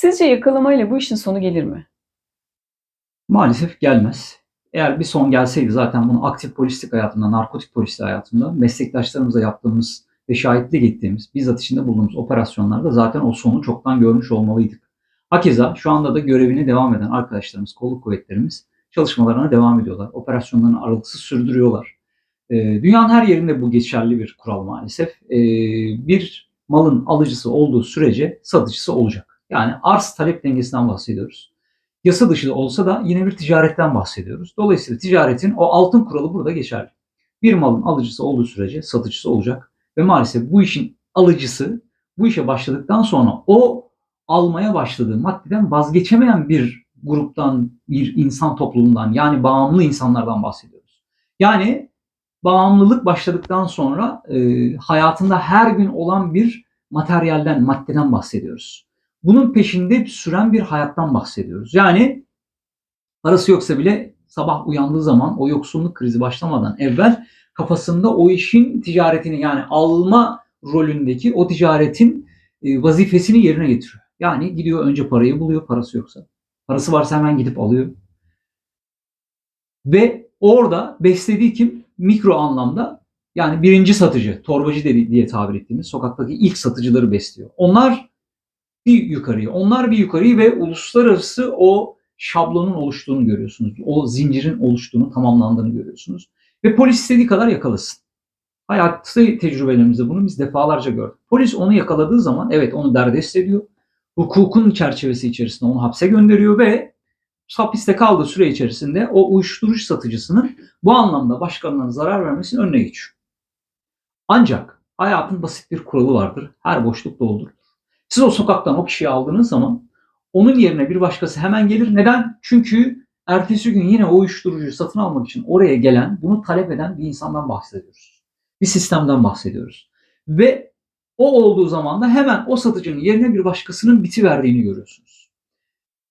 Sizce yakalamayla bu işin sonu gelir mi? Maalesef gelmez. Eğer bir son gelseydi zaten bunu aktif polislik hayatında, narkotik polislik hayatında meslektaşlarımıza yaptığımız ve şahitlik ettiğimiz, bizzat içinde bulunduğumuz operasyonlarda zaten o sonu çoktan görmüş olmalıydık. Hakeza şu anda da görevine devam eden arkadaşlarımız, kolluk kuvvetlerimiz çalışmalarına devam ediyorlar. Operasyonlarını aralıksız sürdürüyorlar. Ee, dünyanın her yerinde bu geçerli bir kural maalesef. Ee, bir malın alıcısı olduğu sürece satıcısı olacak. Yani arz talep dengesinden bahsediyoruz yasa dışı da olsa da yine bir ticaretten bahsediyoruz. Dolayısıyla ticaretin o altın kuralı burada geçerli. Bir malın alıcısı olduğu sürece satıcısı olacak ve maalesef bu işin alıcısı bu işe başladıktan sonra o almaya başladığı maddeden vazgeçemeyen bir gruptan, bir insan topluluğundan yani bağımlı insanlardan bahsediyoruz. Yani bağımlılık başladıktan sonra e, hayatında her gün olan bir materyalden, maddeden bahsediyoruz. Bunun peşinde süren bir hayattan bahsediyoruz. Yani parası yoksa bile sabah uyandığı zaman o yoksulluk krizi başlamadan evvel kafasında o işin ticaretini yani alma rolündeki o ticaretin e, vazifesini yerine getiriyor. Yani gidiyor önce parayı buluyor parası yoksa. Parası varsa hemen gidip alıyor. Ve orada beslediği kim? Mikro anlamda yani birinci satıcı, torbacı diye tabir ettiğimiz sokaktaki ilk satıcıları besliyor. Onlar bir yukarıyı, onlar bir yukarıyı ve uluslararası o şablonun oluştuğunu görüyorsunuz. O zincirin oluştuğunu, tamamlandığını görüyorsunuz. Ve polis istediği kadar yakalasın. Hayatı tecrübelerimizde bunu biz defalarca gördük. Polis onu yakaladığı zaman evet onu derdest ediyor. Hukukun çerçevesi içerisinde onu hapse gönderiyor ve hapiste kaldığı süre içerisinde o uyuşturucu satıcısının bu anlamda başkalarına zarar vermesinin önüne geçiyor. Ancak hayatın basit bir kuralı vardır. Her boşluk doldurur. Siz o sokaktan o kişiyi aldığınız zaman onun yerine bir başkası hemen gelir. Neden? Çünkü ertesi gün yine o uyuşturucuyu satın almak için oraya gelen, bunu talep eden bir insandan bahsediyoruz. Bir sistemden bahsediyoruz. Ve o olduğu zaman da hemen o satıcının yerine bir başkasının biti verdiğini görüyorsunuz.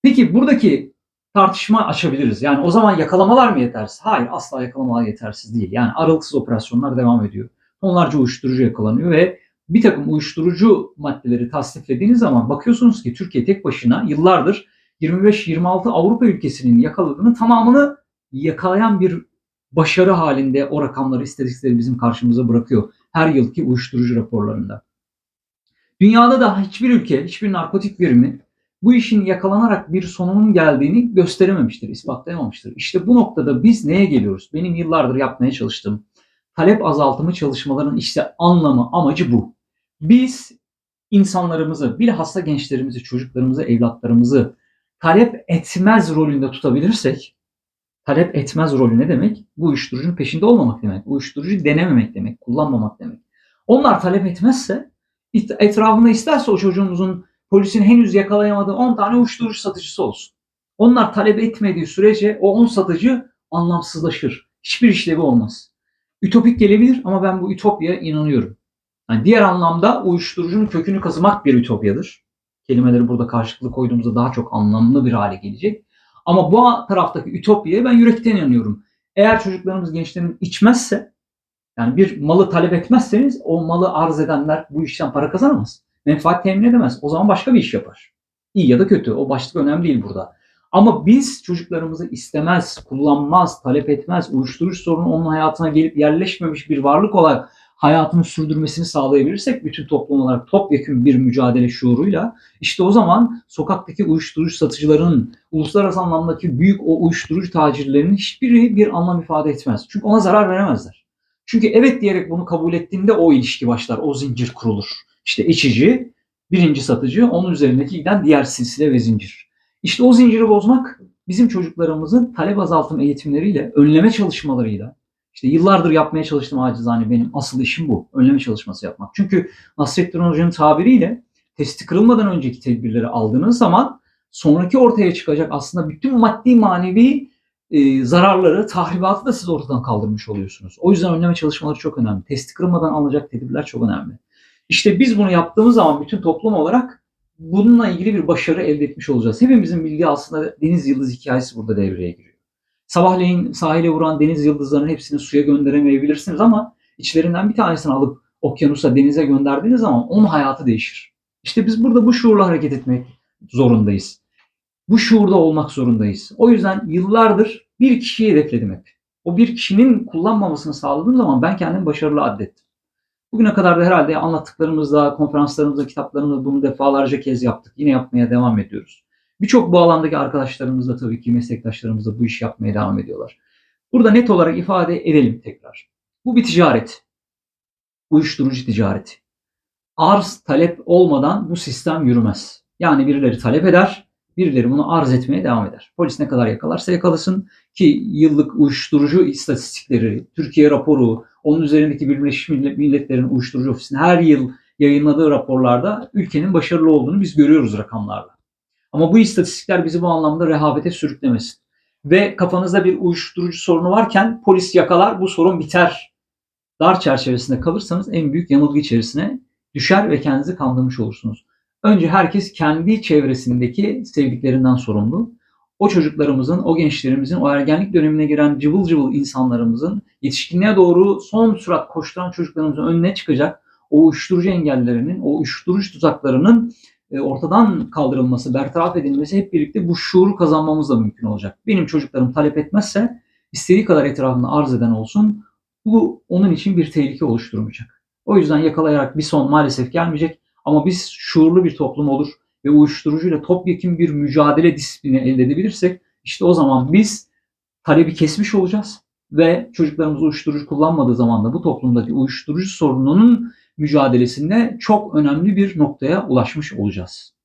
Peki buradaki tartışma açabiliriz. Yani o zaman yakalamalar mı yetersiz? Hayır asla yakalamalar yetersiz değil. Yani aralıksız operasyonlar devam ediyor. Onlarca uyuşturucu yakalanıyor ve bir takım uyuşturucu maddeleri tasniflediğiniz zaman bakıyorsunuz ki Türkiye tek başına yıllardır 25-26 Avrupa ülkesinin yakaladığını tamamını yakalayan bir başarı halinde o rakamları istatistikleri bizim karşımıza bırakıyor her yılki uyuşturucu raporlarında. Dünyada da hiçbir ülke, hiçbir narkotik birimi bu işin yakalanarak bir sonunun geldiğini gösterememiştir, ispatlayamamıştır. İşte bu noktada biz neye geliyoruz? Benim yıllardır yapmaya çalıştığım talep azaltımı çalışmaların işte anlamı, amacı bu biz insanlarımızı, bilhassa gençlerimizi, çocuklarımızı, evlatlarımızı talep etmez rolünde tutabilirsek, talep etmez rolü ne demek? Bu uyuşturucunun peşinde olmamak demek. Uyuşturucu denememek demek, kullanmamak demek. Onlar talep etmezse, etrafında isterse o çocuğumuzun polisin henüz yakalayamadığı 10 tane uyuşturucu satıcısı olsun. Onlar talep etmediği sürece o 10 satıcı anlamsızlaşır. Hiçbir işlevi olmaz. Ütopik gelebilir ama ben bu ütopya inanıyorum. Yani diğer anlamda uyuşturucunun kökünü kazımak bir ütopyadır. Kelimeleri burada karşılıklı koyduğumuzda daha çok anlamlı bir hale gelecek. Ama bu taraftaki ütopyaya ben yürekten inanıyorum. Eğer çocuklarımız, gençlerimiz içmezse, yani bir malı talep etmezseniz o malı arz edenler bu işten para kazanamaz. Menfaat temin edemez. O zaman başka bir iş yapar. İyi ya da kötü. O başlık önemli değil burada. Ama biz çocuklarımızı istemez, kullanmaz, talep etmez, uyuşturucu sorunu onun hayatına gelip yerleşmemiş bir varlık olarak hayatını sürdürmesini sağlayabilirsek bütün toplum olarak topyekun bir mücadele şuuruyla işte o zaman sokaktaki uyuşturucu satıcıların uluslararası anlamdaki büyük o uyuşturucu tacirlerinin hiçbiri bir anlam ifade etmez. Çünkü ona zarar veremezler. Çünkü evet diyerek bunu kabul ettiğinde o ilişki başlar, o zincir kurulur. İşte içici, birinci satıcı, onun üzerindeki giden diğer silsile ve zincir. İşte o zinciri bozmak bizim çocuklarımızın talep azaltım eğitimleriyle, önleme çalışmalarıyla, işte yıllardır yapmaya çalıştığım acizane benim asıl işim bu. Önleme çalışması yapmak. Çünkü Nasrettin Hoca'nın tabiriyle testi kırılmadan önceki tedbirleri aldığınız zaman sonraki ortaya çıkacak aslında bütün maddi manevi e, zararları, tahribatı da siz ortadan kaldırmış oluyorsunuz. O yüzden önleme çalışmaları çok önemli. Testi kırılmadan alınacak tedbirler çok önemli. İşte biz bunu yaptığımız zaman bütün toplum olarak bununla ilgili bir başarı elde etmiş olacağız. Hepimizin bildiği aslında Deniz Yıldız hikayesi burada devreye giriyor. Sabahleyin sahile vuran deniz yıldızlarının hepsini suya gönderemeyebilirsiniz ama içlerinden bir tanesini alıp okyanusa, denize gönderdiğiniz zaman onun hayatı değişir. İşte biz burada bu şuurla hareket etmek, zorundayız. Bu şuurda olmak zorundayız. O yüzden yıllardır bir kişiyi hedefledim hep. O bir kişinin kullanmamasını sağladığım zaman ben kendimi başarılı addettim. Bugüne kadar da herhalde anlattıklarımızda, konferanslarımızda, kitaplarımızda bunu defalarca kez yaptık. Yine yapmaya devam ediyoruz. Birçok bu alandaki arkadaşlarımız da tabii ki meslektaşlarımız da bu işi yapmaya devam ediyorlar. Burada net olarak ifade edelim tekrar. Bu bir ticaret. Uyuşturucu ticareti. Arz talep olmadan bu sistem yürümez. Yani birileri talep eder, birileri bunu arz etmeye devam eder. Polis ne kadar yakalarsa yakalasın ki yıllık uyuşturucu istatistikleri, Türkiye raporu, onun üzerindeki Birleşmiş Milletler'in uyuşturucu ofisinin her yıl yayınladığı raporlarda ülkenin başarılı olduğunu biz görüyoruz rakamlarla. Ama bu istatistikler bizi bu anlamda rehavete sürüklemesin. Ve kafanızda bir uyuşturucu sorunu varken polis yakalar bu sorun biter. Dar çerçevesinde kalırsanız en büyük yanılgı içerisine düşer ve kendinizi kandırmış olursunuz. Önce herkes kendi çevresindeki sevdiklerinden sorumlu. O çocuklarımızın, o gençlerimizin, o ergenlik dönemine giren cıvıl cıvıl insanlarımızın, yetişkinliğe doğru son sürat koşturan çocuklarımızın önüne çıkacak o uyuşturucu engellerinin, o uyuşturucu tuzaklarının ortadan kaldırılması, bertaraf edilmesi hep birlikte bu şuuru kazanmamızla mümkün olacak. Benim çocuklarım talep etmezse istediği kadar etrafında arz eden olsun bu onun için bir tehlike oluşturmayacak. O yüzden yakalayarak bir son maalesef gelmeyecek ama biz şuurlu bir toplum olur ve uyuşturucuyla topyekun bir mücadele disiplini elde edebilirsek işte o zaman biz talebi kesmiş olacağız ve çocuklarımız uyuşturucu kullanmadığı zaman da bu toplumdaki uyuşturucu sorununun mücadelesinde çok önemli bir noktaya ulaşmış olacağız.